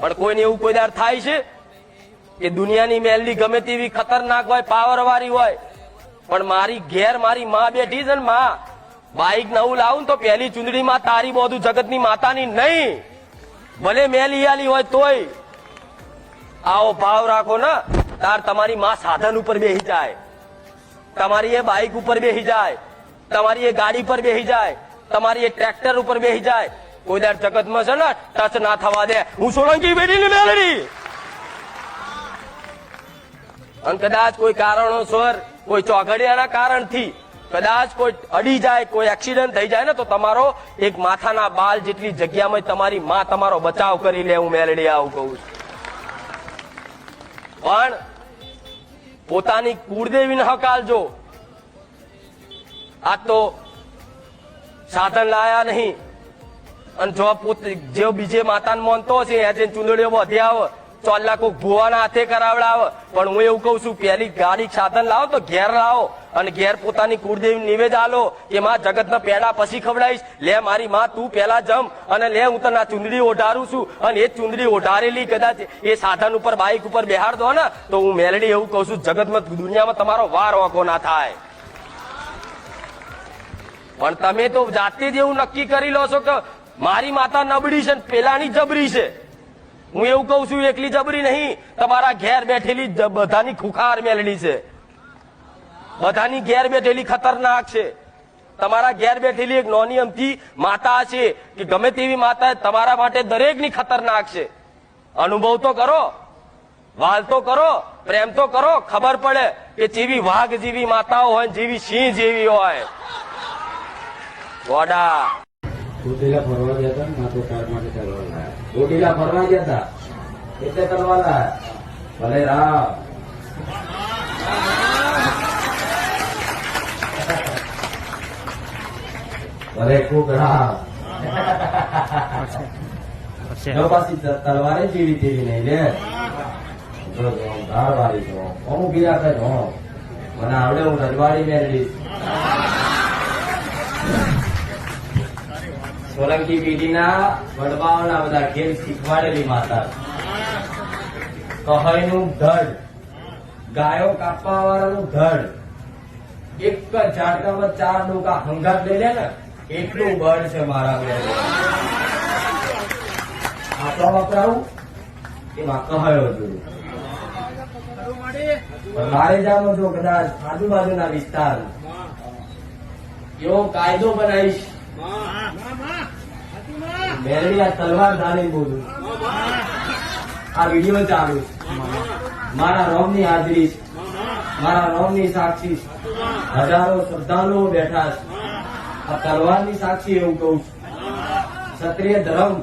પણ કોઈને એવું કોઈ દાર થાય છે? કે દુનિયાની મેલડી ગમે તેવી ખતરનાક હોય પાવર વાળી હોય. પણ મારી ઘેર મારી માં બેઠી છે ને માં, બાઈક નવું લાવું ને તો પહેલી ચૂંદડીમાં તારી બધું જગતની માતાની નહીં. ભલે મેલી આલી હોય તોય. આવો ભાવ રાખો ને, તાર તમારી માં સાધન ઉપર બેહી જાય. તમારી એ બાઈક ઉપર બેહી જાય. તમારી એ ગાડી પર બેહી જાય. તમારી એ ટ્રેક્ટર ઉપર બેહી જાય. કોઈ દર જગતમાં છે ને ટચ ના થવા દે. હું સોલંકી બેટી મેલડી. અને કદાચ કોઈ કારણોસર, કોઈ ચોઘડિયાના કારણથી, કદાચ કોઈ અડી જાય, કોઈ એક્સિડન્ટ થઈ જાય ને, તો તમારો એક માથાના બાલ જેટલી જગ્યામાં તમારી માં તમારો બચાવ કરી લે, હું મેલડી આવું કહું છું. પણ પોતાની કુળદેવીને હકાલજો. આ તો સાધન લાયા નહીં. અને જો પોતે જે બીજે માતાને માનતો હશે, એ જે ચૂંદડીઓ વધે આવે. ચોલ્લા કોક ભુવાના હાથે કરાવડાવે. પણ હું એવું કહું છું પેલી ગાડી સાધન લાવો તો ઘેર લાવો અને ઘેર પોતાની કુળદેવી નિવેદ આલો કે માં જગતના પેડા પછી ખવડાવીશ. લે મારી માં, તું પેલા જમ અને લે હું તને ચુંદડી ઓઢારું છું. અને એ ચુંદડી ઓઢારેલી કદાચ એ સાધન ઉપર બાઇક ઉપર બેહાડ દો ને, તો હું મેલડી એવું કહું છું, જગતમાં દુનિયામાં તમારો વાર વાંકો ના થાય. પણ તમે તો જાતે જ એવું નક્કી કરી લો છો કે મારી માતા નબળી છે પેલાની જબરી છે. હું એવું કહું છું, એકલી જબરી નહીં, તમારા ઘેર બેઠેલી બધાની ખુખાર મેલડી છે. બધાની ઘેર બેઠેલી ખતરનાક છે. તમારા ઘેર બેઠેલી એક નોની અમથી માતા છે કે ગમે તેવી માતા તમારા માટે દરેકની ખતરનાક છે. અનુભવ તો કરો, વાલ તો કરો, પ્રેમ તો કરો, ખબર પડે કે જેવી વાઘ જેવી માતાઓ હોય જેવી સિંહ જેવી હોય. ગોડા ચોટીલા ફરવા ગયા હતા ને તાર માટે તલવાર લાયા ચોટીલા ફરવા ગયા હતા. એટલે તલવાર લાયા ભલે રામ. ભલે ખૂબ રામ. પાછી તલવારે જેવી તેવી નહીં લે. જો જો, ધાર વાળી છો અમુક ગીરા કરે હો મને આવડે હું રજવાડી મેળવીશ સોલંકી પેઢીના વડવાઓના બધા ખેલ શીખવાડેલી માતા. કહયનું ધડ, ગાયો કાપવા વાળાનું ધડ. એક જ ઝાડકામાં ચાર ડોકા હંગાત લઈ લે ને, એટલું બળ છે મારા આપણો વપરાવું એમાં કહયો જોયું મારે જામો જો કદાચ આજુબાજુના વિસ્તાર, એવો કાયદો બનાવીશ. મેરડી આ તલવાર ધારી બોલું. આ વીડિયો ચાલુ. મારા રોમની હાજરી મારા રોમની સાક્ષી હજારો શ્રદ્ધાળુઓ બેઠા છે. આ તલવારની સાક્ષી એવું કહું છું. ક્ષત્રિય ધર્મ